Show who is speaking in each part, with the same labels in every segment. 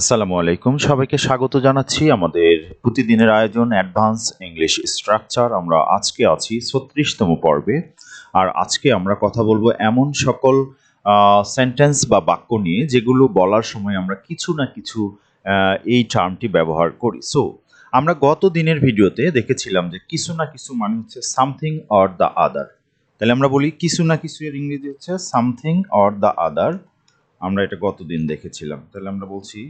Speaker 1: আসসালামু আলাইকুম। সবাইকে স্বাগত জানাচ্ছি আমাদের প্রতিদিনের আয়োজন অ্যাডভান্স ইংলিশ স্ট্রাকচার আমরা আজকে আছি ছত্রিশতম পর্বে। আর আজকে আমরা কথা বলব এমন সকল সেন্টেন্স বা বাক্য নিয়ে যেগুলো বলার সময় আমরা কিছু না কিছু এই টার্মটি ব্যবহার করি। সো আমরা গত দিনের ভিডিওতে দেখেছিলাম যে কিছু না কিছু মানে হচ্ছে সামথিং অর দ্য আদার তাহলে আমরা বলি কিছু না কিছু এর ইংরেজি হচ্ছে সামথিং অর দ্য আদার আমরা এটা গতদিন দেখেছিলাম। তাহলে আমরা বলছি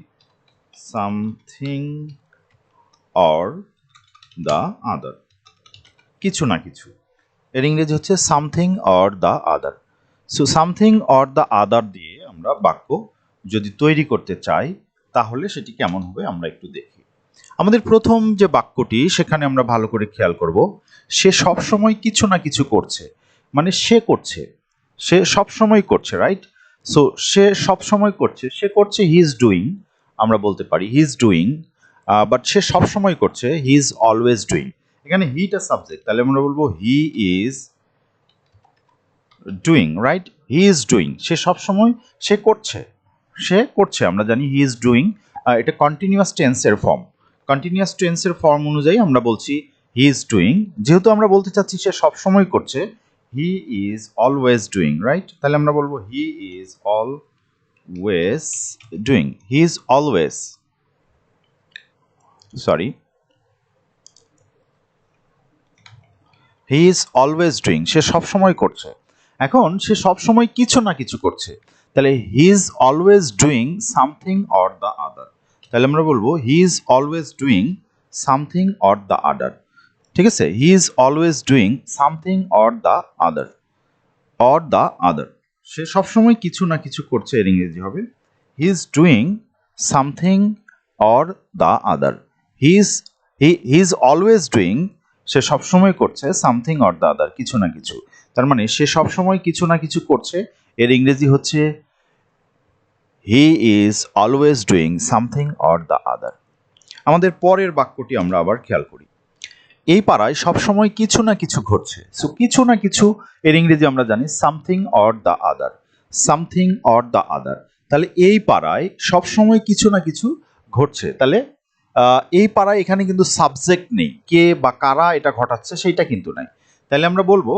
Speaker 1: সামথিং অর দ্য আদার কিছু না কিছু। এর ইংরেজি হচ্ছে something or the other so something or the other দিয়ে আমরা বাক্য যদি তৈরি করতে চাই, তাহলে সেটি কেমন হবে আমরা একটু দেখি। আমাদের প্রথম যে বাক্যটি, সেখানে আমরা ভালো করে খেয়াল করব। সে সব সময় কিছু না কিছু করছে। মানে সে করছে। সে সব সময় করছে রাইট সো সে সব সময় করছে। সে করছে হি ইজ ডুইং আমরা বলতে পারি হি ইজ ডুইং বাট সে সব সময় করছে হি ইজ অলওয়েজ ডুইং এখানে হিটা সাবজেক্ট তাহলে আমরা বলব he is doing right he is doing সে সব সময় সে করছে সে করছে, আমরা জানি হি ইজ ডুইং এটা কন্টিনিউয়াস টেন্সের ফর্ম কন্টিনিউয়াস টেন্সের ফর্ম অনুযায়ী আমরা বলছি হি ইজ ডুইং যেহেতু আমরা বলতে চাচ্ছি সে সব সময় করছে he is always doing right তাহলে আমরা বলব he is always doing he is always sorry he is always doing সে সব সময় করছে। এখন সে সব সময় কিছু না কিছু করছে। তাহলে he is always doing something or the other তাহলে আমরা বলব he is always doing something or the other ঠিক আছে? He is always doing something or the other or the other সে সবসময় কিছু না কিছু করছে এর ইংরেজি হবে। He is doing something or the other he is he is always doing সে সবসময় করছে সামথিং অর দ্য আদার কিছু না কিছু। তার মানে সে সবসময় কিছু না কিছু করছে, এর ইংরেজি হচ্ছে he is always doing something or the other আমাদের পরের বাক্যটি আমরা আবার খেয়াল করি। এই পাড়ায় সবসময় কিছু না কিছু ঘটছে। সো কিছু না কিছু এর ইংরেজি আমরা জানি something or the other something or the other তাহলে এই পাড়ায় সবসময় কিছু না কিছু ঘটছে। তাহলে এই পাড়ায় এখানে কিন্তু সাবজেক্ট নেই। কে বা কারা এটা ঘটাচ্ছে সেইটা কিন্তু নাই। তাহলে আমরা বলব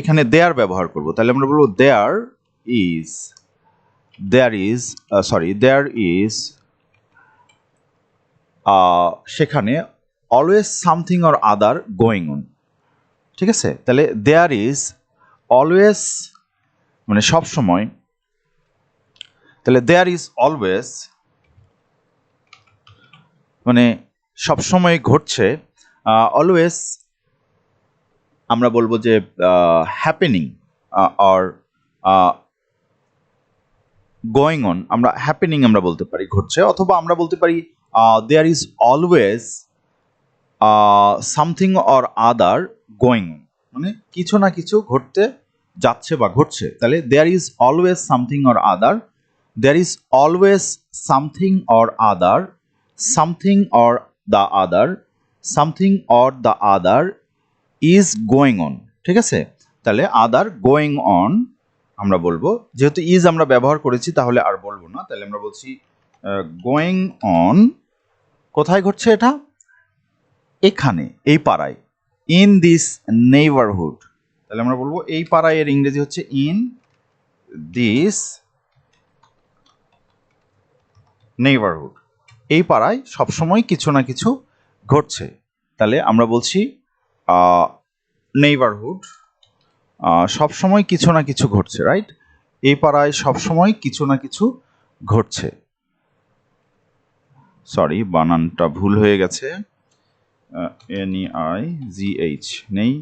Speaker 1: এখানে দেয়ার ব্যবহার করব। তাহলে আমরা বলব there is there is sorry there is সেখানে always something or other going on ঠিক আছে? তাহলে দেয়ার ইজ অলওয়েজ মানে সব সময়, তাহলে দেয়ার ইজ অলওয়েজ মানে সব সময় ঘটছে অলওয়েজ আমরা বলব যে হ্যাপেনিং অর গোয়িং অন আমরা হ্যাপেনিং আমরা বলতে পারি ঘটছে, অথবা আমরা বলতে পারি there is always something or other going মানে কিছু না কিছু ঘটতে যাচ্ছে বা ঘটছে। তাহলে there is always something or other there is always something or other something or the other something or the other is going on ঠিক আছে? তাহলে আদার গোয়িং অন আমরা বলব। যেহেতু ইজ আমরা ব্যবহার করেছি, তাহলে আর বলব না। তাহলে আমরা বলছি গোয়িং অন কোথায় ঘটছে এটা? এখানে, এই পাড়ায় ইন দিস নেইবারহুড তাহলে আমরা বলব এই পাড়ায় এর ইংরেজি হচ্ছে ইন দিস নেইবারহুড এই পাড়ায় সবসময় কিছু না কিছু ঘটছে। তাহলে আমরা বলছি নেইবারহুড সবসময় কিছু না কিছু ঘটছে রাইট এই পাড়ায় সবসময় কিছু না কিছু ঘটছে। সরি বানানটা ভুল হয়ে গেছে। N E I G H নেই?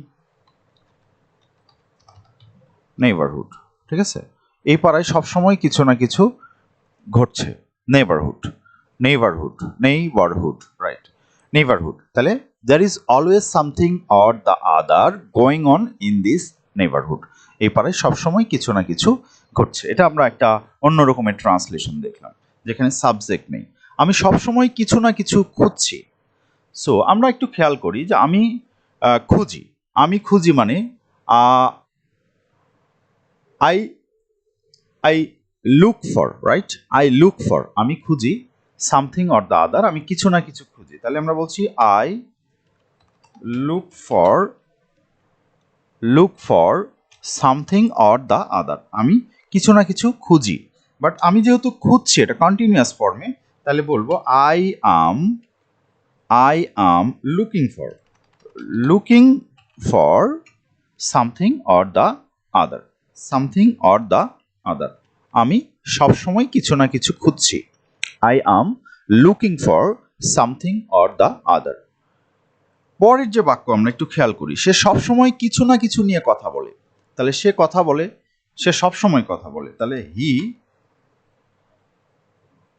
Speaker 1: নেইবারহুড ঠিক আছে? এই পাড়ায় সবসময় কিছু না কিছু ঘটছে। Neighbourhood neighbourhood neighbourhood right neighbourhood তাহলে there is always something or the other going on in this neighbourhood এই পাড়ায় সবসময় কিছু না কিছু ঘটছে। এটা আমরা একটা অন্য রকমের ট্রান্সলেশন দেখলাম, যেখানে সাবজেক্ট নেই। আমি সবসময় কিছু না কিছু খুঁজছি। সো আমরা একটু খেয়াল করি যে আমি খুঁজি। আমি খুঁজি মানে I I look for right I look for আমি খুঁজি সামথিং অর দ্য আদার আমি কিছু না কিছু খুঁজি। তাহলে আমরা বলছি I look for look for something or the other আমি কিছু না কিছু খুঁজি। বাট আমি যেহেতু খুঁজছি এটা কন্টিনিউয়াস ফর্মে তাহলে বলব I am I am looking for looking for something or the other something or the other আমি সবসময় কিছু না কিছু খুঁজছি। I am looking for something or the other পরের যে বাক্য আমরা একটু খেয়াল করি, সে সবসময় কিছু না কিছু নিয়ে কথা বলে। তাহলে সে কথা বলে, সে সবসময় কথা বলে। তাহলে হি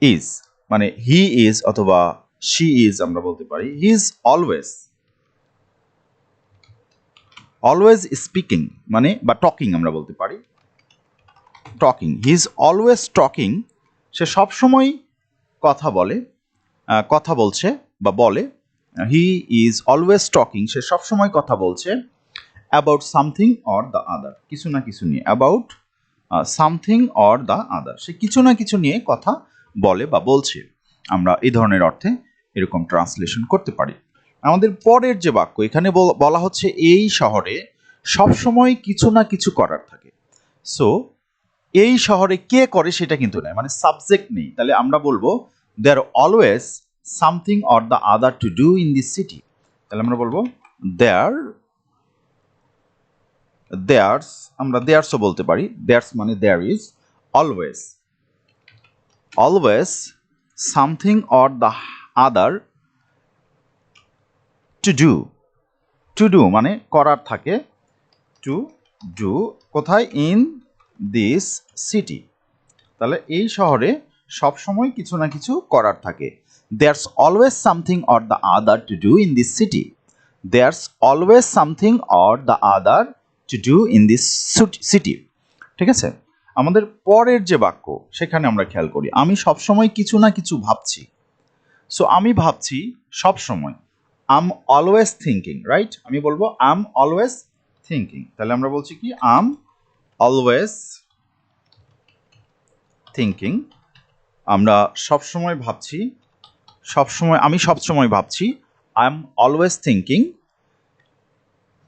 Speaker 1: ইজ মানে হি ইজ অথবা শি ইজ আমরা বলতে পারি he is always always speaking মানে বা টকিং আমরা বলতে পারি talking he is always talking সে সবসময় কথা বলে কথা বলছে বা বলে হি ইজ অলওয়েজ টকিং সে সবসময় কথা বলছে about something or the other কিছু না কিছু নিয়ে about something or the other সে কিছু না কিছু নিয়ে কথা বলে বা বলছে, আমরা এই ধরনের অর্থে এরকম ট্রান্সলেশন করতে পারি। আমাদের পরের যে বাক্য, এখানে বল- হচ্ছে এই শহরে সবসময় কিছু না কিছু করার থাকে। সো এই শহরে কে করে সেটা কিন্তু নয় মানে সাবজেক্ট নেই। তাহলে আমরা বলব there always something or the other to do in this city তাহলে আমরা বলব দেয়ার দেয়ার্স আমরা দেয়ার্সও বলতে পারি। দেয়ার্স মানে there is always always something or the other to do to do মানে করার থাকে। টু ডু কোথায়? ইন দিস সিটি তাহলে এই শহরে সব সময় কিছু না কিছু করার থাকে। There's always something or the other to do in this city there's always something or the other to do in this city ঠিক আছে? আমাদের পরের যে বাক্য, সেখানে আমরা খেয়াল করি। আমি সবসময় কিছু না কিছু ভাবছি। সো আমি ভাবছি সব সময় আম অলওয়েজ থিঙ্কিং রাইট আমি বলব আম অলওয়েজ থিঙ্কিং তাহলে আমরা বলছি কি? আম অলওয়েজ থিঙ্কিং আমরা সব সময় ভাবছি, সব সময়, আমি সব সময় ভাবছি I am always thinking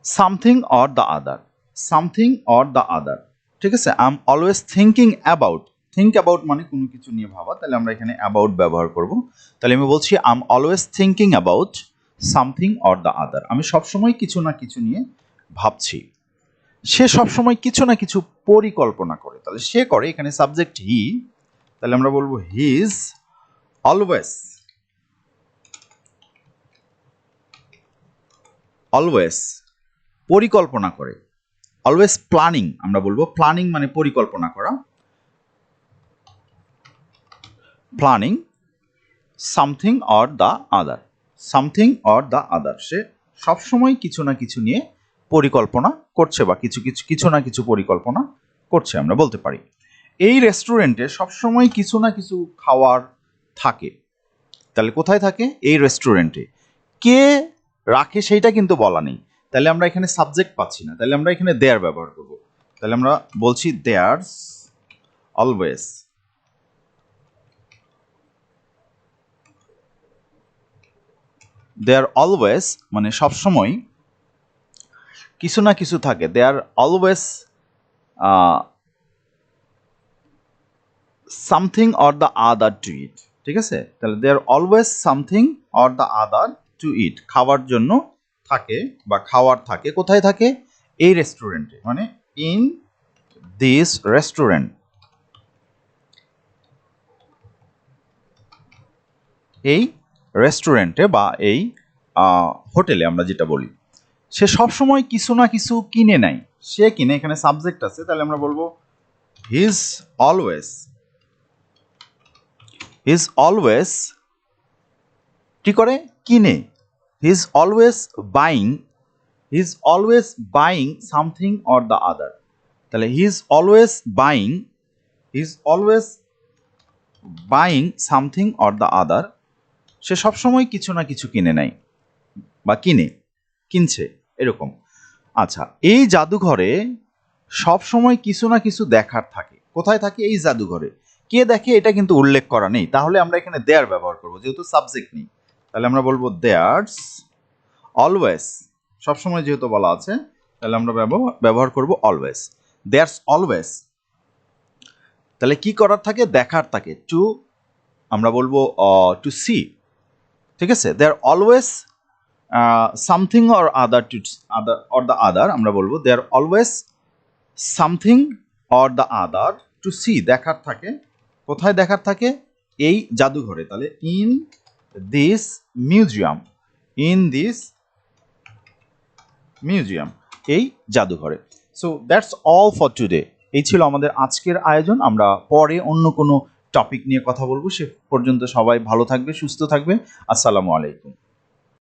Speaker 1: something or the other something or the other ঠিক আছে? I am always thinking about think about মানে কোনো কিছু নিয়ে ভাবা, তাহলে আমরা এখানে অ্যাবাউট ব্যবহার করব। তাহলে আমি বলছি I am always thinking about something or the other আমি সবসময় কিছু না কিছু নিয়ে ভাবছি। সে সবসময় কিছু না কিছু পরিকল্পনা করে। তাহলে সে করে, এখানে সাবজেক্ট হি তাহলে আমরা বলব হি ইজ অলওয়েজ অলওয়েজ পরিকল্পনা করে। অলওয়েজ প্ল্যানিং আমরা বলব প্ল্যানিং মানে পরিকল্পনা করা। Planning something or the other something or the other সে সবসময় কিছু না কিছু নিয়ে পরিকল্পনা করছে বা কিছু কিছু কিছু না কিছু পরিকল্পনা করছে, আমরা বলতে পারি। এই রেস্টুরেন্টে সবসময় কিছু না কিছু খাওয়ার থাকে। তাহলে কোথায় থাকে? এই রেস্টুরেন্টে কে রাখে সেইটা কিন্তু বলা নেই। তাহলে আমরা এখানে সাবজেক্ট পাচ্ছি না। তাহলে আমরা এখানে দেয়ার ব্যবহার করব। তাহলে আমরা বলছি দেয়ার্স অলওয়েজ দেয়ার অলওয়েজ মানে সবসময় কিছু না কিছু থাকে। They are always something or the other to eat ঠিক আছে? তাহলে they are always something or the other to eat খাওয়ার জন্য থাকে বা খাওয়ার থাকে। কোথায় থাকে? এই রেস্টুরেন্টে মানে ইন দিস রেস্টুরেন্ট এই রেস্টুরেন্টে বা এই হোটেলে আমরা যেটা বলি, সে সব সময় কিছু না কিছু কিনে নেয়। সে কিনে, এখানে সাবজেক্ট আছে, তাহলে আমরা বলব হিজ অলওয়েজ হিজ অলওয়েজ কি করে? কিনে। He's always buying he's always buying something or the other তাহলে he's always buying he's always buying something or the other সে সবসময় কিছু না কিছু কিনে নেয় বা কিনে, কিনছে, এরকম। আচ্ছা এই জাদুঘরে সব সময় কিছু না কিছু দেখার থাকে। কোথায় থাকে? এই জাদুঘরে। কে দেখে এটা কিন্তু উল্লেখ করা নেই। তাহলে আমরা এখানে দেয়ার ব্যবহার করব, যেহেতু সাবজেক্ট নেই। তাহলে আমরা বলব দেয়ার্স অলওয়েজ সবসময় যেহেতু বলা আছে, তাহলে আমরা ব্যবহার করব অলওয়েজ দেয়ার্স অলওয়েজ তাহলে কি করার থাকে? দেখার থাকে। টু আমরা বলব টু সি ঠিক আছে? They are always something or other to other or the other আমরা বলব they are always something or the other to see দেখার থাকে। কোথায় দেখার থাকে? এই জাদুঘরে। তাহলে in this museum in this museum এই জাদুঘরে। So that's all for today এই ছিল আমাদের আজকের আয়োজন। আমরা পরে অন্য কোনো টপিক নিয়ে কথা বলব। সে পর্যন্ত সবাই ভালো থাকবে সুস্থ থাকবে। আসসালামু আলাইকুম।